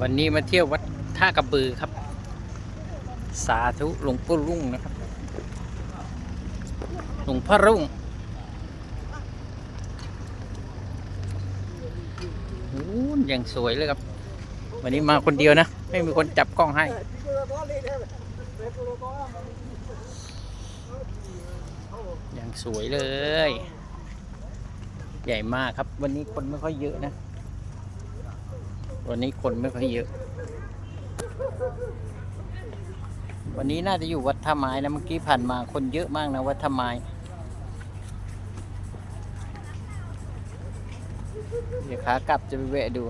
วันนี้มาเที่ยววัดท่ากระบือครับ สาธุหลวงปู่รุ่งนะครับ หลวงพ่อรุ่งโอ้ยยังสวยเลยครับ วันนี้มาคนเดียวนะ ไม่มีคนจับกล้องให้ยังสวยเลย ใหญ่มากครับ วันนี้คนไม่ค่อยเยอะนะ วันนี้คนไม่ค่อยเยอะ วันนี้น่าจะอยู่วัดท่าไม้นะเมื่อกี้ผ่านมาคนเยอะมากนะวัดท่าไม้เดี๋ยวขากลับจะไปแวะดู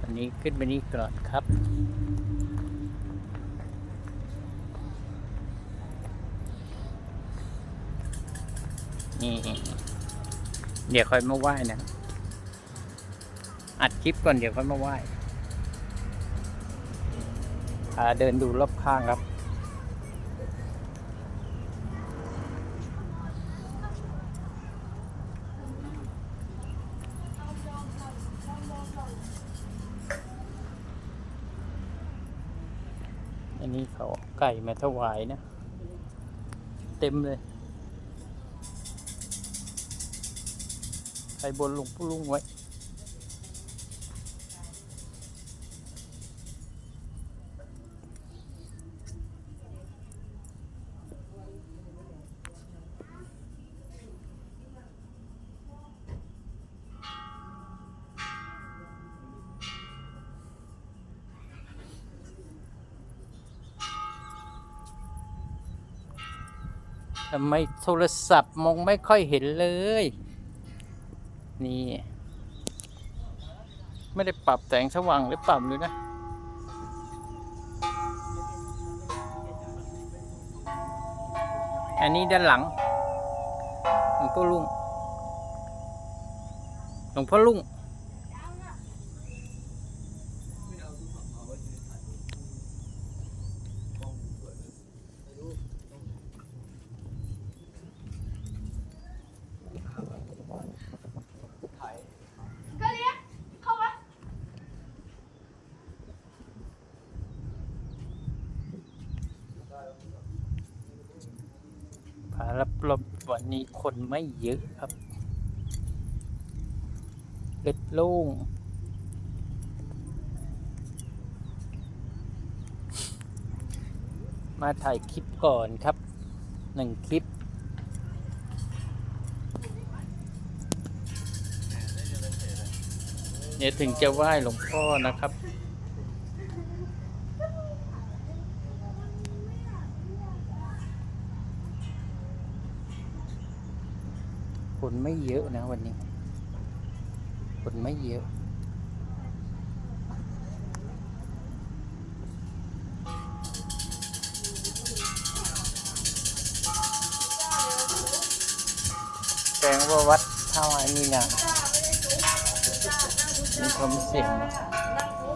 วันนี้ขึ้นไปนี่ก่อนครับนี่เดี๋ยวค่อยมาไหว้นะ อัดคลิปก่อนเดี๋ยวค่อยมาไหว้เดินดูรอบข้างครับ อันนี้เขาไก่มาถวายนะ เต็มเลยใครบนหลวงปู่ลุงไว้ ทำไมโทรศัพท์มองไม่ค่อยเห็นเลย นี่ ไม่ได้ปรับแสงสว่างหรือปรับเลยนะอันนี้ด้านหลังหลวงพ่อลุงหลวงพ่อลุง ก็เรียกเข้าวัด พา รับรบวันนี้คนไม่เยอะครับ เล็ดโล่งมาถ่ายคลิปก่อนครับหนึ่งคลิปเดี๋ยถึงจะไหว้หลวงพ่อนะครับ นไม่เยอะนะวันนี้คนไม่เยอะ แสงว่าวัดท่าไม้นี่นะนี่เขามเสียงนะ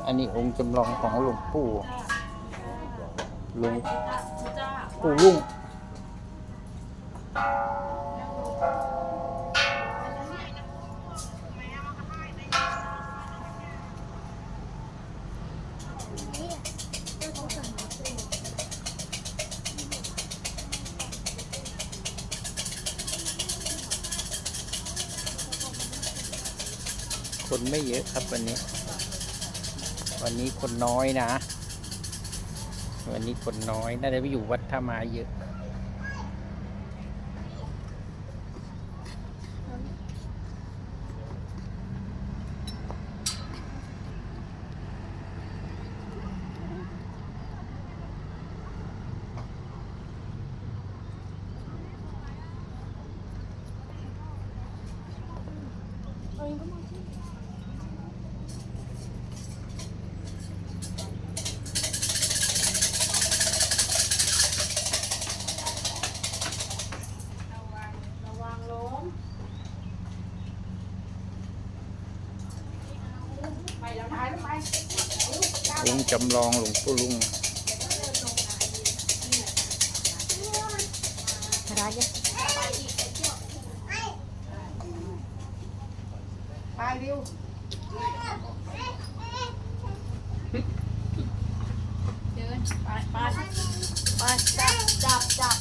อันนี้องค์จำลองของหลวงปู่หลวงปู่ลุง คนไม่เยอะครับวันนี้ วันนี้คนน้อยนะ วันนี้คนน้อย น่าจะไปอยู่วัดท่าไมาเยอะวังล้มไปแล้วท้ายแล้วไป ลุงจำลองหลวงปู่ลุงอะไรเนี่ยไปเร็วเดินไปไปไปจับจับจับ